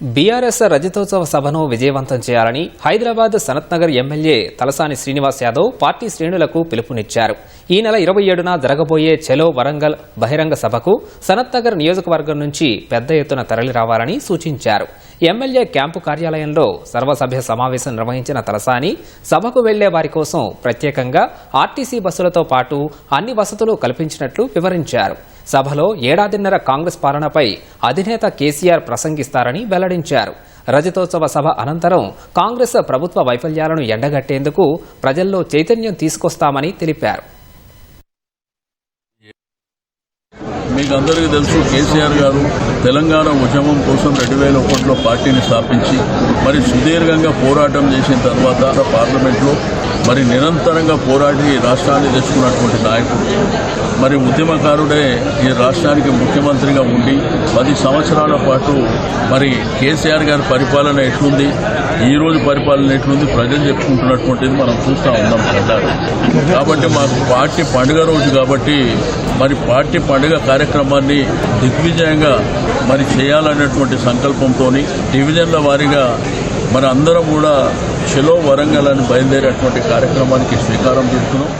BRS రజతోత్సవ సభను విజయవంతం చేయాలని హైదరాబాద్ సనత్నగర్ ఎమ్మెల్యే తలసాని శ్రీనివాస్ యాదవ్ పార్టీ శ్రేణులకు పిలుపునిచ్చారు. ఈ నెల ఇరవై ఏడున జరగబోయే చెలో వరంగల్ బహిరంగ సభకు సనత్నగర్ నియోజకవర్గం నుంచి పెద్ద ఎత్తున తరలిరావాలని సూచించారు. ఎమ్మెల్యే క్యాంపు కార్యాలయంలో సర్వసభ్య సమావేశం నిర్వహించిన తలసాని సభకు వెళ్ళే వారి కోసం ప్రత్యేకంగా ఆర్టీసీ బస్సులతో పాటు అన్ని వసతులు కల్పించినట్లు వివరించారు. సభలో ఏడాదిన్నర కాంగ్రెస్ పాలనపై అధినేత కేసీఆర్ ప్రసంగిస్తారని వెల్లడించారు. రజతోత్సవ సభ అనంతరం కాంగ్రెస్ ప్రభుత్వ వైఫల్యాలను ఎండగట్టేందుకు ప్రజల్లో చైతన్యం తీసుకొస్తామని తెలిపారు. మీకు అందరికీ తెలుసు కేసీఆర్ గారు తెలంగాణ ఉద్యమం కోసం రెండు వేల ఒకటిలో పార్టీని స్థాపించి మరి సుదీర్ఘంగా పోరాటం చేసిన తర్వాత పార్లమెంట్లో మరి నిరంతరంగా పోరాడి రాష్ట్రాన్ని తెచ్చుకున్నటువంటి నాయకుడు. మరి ఉద్యమకారుడే ఈ రాష్ట్రానికి ముఖ్యమంత్రిగా ఉండి పది సంవత్సరాల పాటు మరి కేసీఆర్ గారి పరిపాలన ఎట్లుంది ఈ రోజు పరిపాలన ఎట్లుంది ప్రజలు చెప్పుకుంటున్నటువంటిది మనం చూస్తూ ఉన్నాం కట్టారు కాబట్టి మాకు పార్టీ పండుగ రోజు కాబట్టి మరి పార్టీ పండుగ కార్యక్రమాన్ని దిగ్విజయంగా మరి చేయాలనేటువంటి సంకల్పంతో డివిజన్ల వారీగా మరి అందరం కూడా చెలో వరంగల్ అని బయలుదేరేటువంటి కార్యక్రమానికి శ్రీకారం చుడుతున్నాం